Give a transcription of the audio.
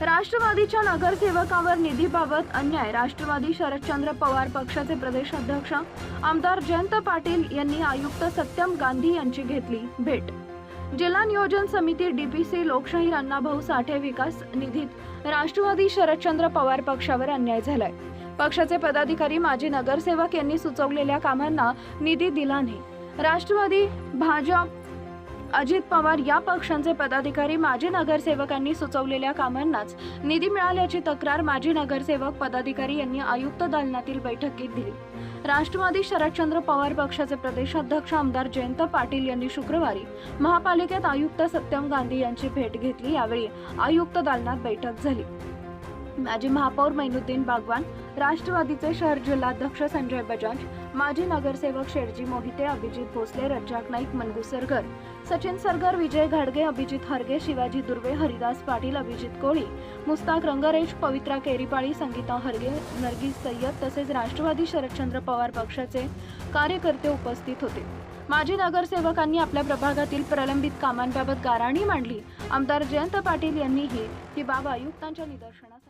राष्ट्रवादीच्या नगरसेवकावर निधीबाबत अन्याय राष्ट्रवादी शरदचंद्र पवार पक्षाचे प्रदेशाध्यक्ष आमदार जयंत पाटील यांनी आयुक्त सत्यम गांधी यांची घेतली भेट. जिल्हा नियोजन समिती डीपीसी लोकशाहीर अण्णाभाऊ साठे विकास निधीत राष्ट्रवादी शरदचंद्र पवार पक्षावर अन्याय झालाय. पक्षाचे पदाधिकारी माजी नगरसेवक यांनी सुचवलेल्या कामांना निधी दिला नाही. राष्ट्रवादी भाजप अजित पवार या पक्षांचे पदाधिकारी माजी नगरसेवकांनी सुचवलेल्या कामांनाच निधी मिळाल्याची तक्रार माजी नगरसेवक पदाधिकारी यांनी आयुक्त दालनातील बैठकीत दिली. राष्ट्रवादी शरदचंद्र पवार पक्षाचे प्रदेशाध्यक्ष आमदार जयंत पाटील यांनी शुक्रवारी महापालिकेत आयुक्त सत्यम गांधी यांची भेट घेतली यावेळी आयुक्त दालनात बैठक झाली. माजी महापौर मैनुद्दीन बागवान राष्ट्रवादीचे शहर जिल्हाध्यक्ष संजय बजाज माजी नगरसेवक शेरजी मोहिते अभिजित भोसले रज्जाक नाईक मनगू सरगर सचिन सरगर विजय घाडगे अभिजित हरगे शिवाजी दुर्वे हरिदास पाटील अभिजित कोळी मुस्ताक रंगरेश पवित्रा केरीपाळी संगीता हरगे नरगिस सय्यद तसेच राष्ट्रवादी शरदचंद्र पवार पक्षाचे कार्यकर्ते उपस्थित होते. माजी नगरसेवकांनी आपल्या प्रभागातील प्रलंबित कामांबाबत गाराणी मांडली. आमदार जयंत पाटील यांनीही ही बाब आयुक्तांच्या निदर्शनास